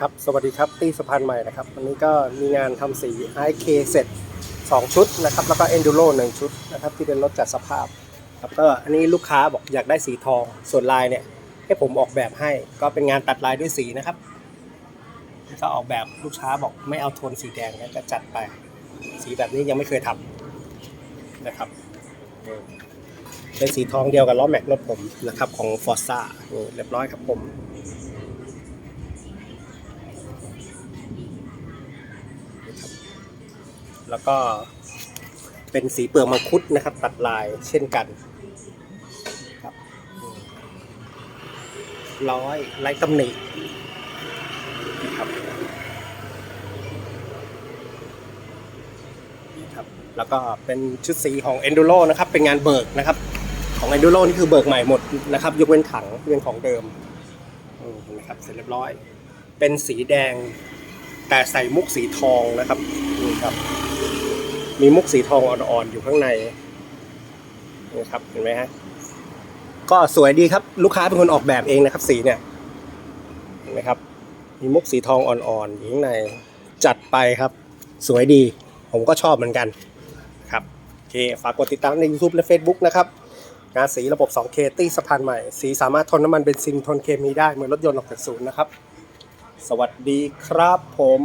ครับ สวัสดีครับ ตี้สะพานใหม่นะครับ วันนี้ก็มีงานทำสี IK เสร็จ 2 ชุดนะครับ แล้วก็ Enduro 1 ชุดนะครับ ที่เป็นรถจัดสภาพครับก็อันนี้ลูกค้าบอกอยากได้สีทอง ส่วนลายเนี่ย ให้ผมออกแบบให้ ก็เป็นงานตัดลายด้วยสีนะครับ ก็ออกแบบลูกค้าบอกไม่เอาโทนสีแดงนะก็จัดไป สีแบบนี้ยังไม่เคยทำนะครับ เป็นสีทองเดียวกับล้อแม็กรถผมนะครับของ f o r z a นี่เรียบร้อยครับผม แล้วก็เป็นสีเปลือกมังคุดนะครับ ตัดลายเช่นกันครับร้อยไร้ตำหนิครับครับ แล้วก็เป็นชุดสีของ Enduro นะครับ เป็นงานเบิกนะครับ ของ Enduro นี่คือเบิกใหม่หมดนะครับ ยกเว้นถังเป็นของเดิมอืมนะครับเสร็จเรียบร้อย เป็นสีแดงแต่ใส่มุกสีทองนะครับนี่ครับ มีมุกสีทองอ่อนๆอยู่ข้างในนี่ครับเห็นไหมฮะก็สวยดีครับ ลูกค้าเป็นคนออกแบบเองนะครับ สีเนี่ยเห็นไหมครับ มีมุกสีทองอ่อนๆอยู่ข้างในจัดไปครับ สวยดี ผมก็ชอบเหมือนกันครับโอเคฝากกดติดตามใน YouTube และ Facebook นะครับงานสีระบบ 2K ตี้สะพานใหม่ สีสามารถทนน้ำมันเบนซินทนเคมีได้เหมือนรถยนต์ออกจากศูนย์นะครับ สวัสดีครับผม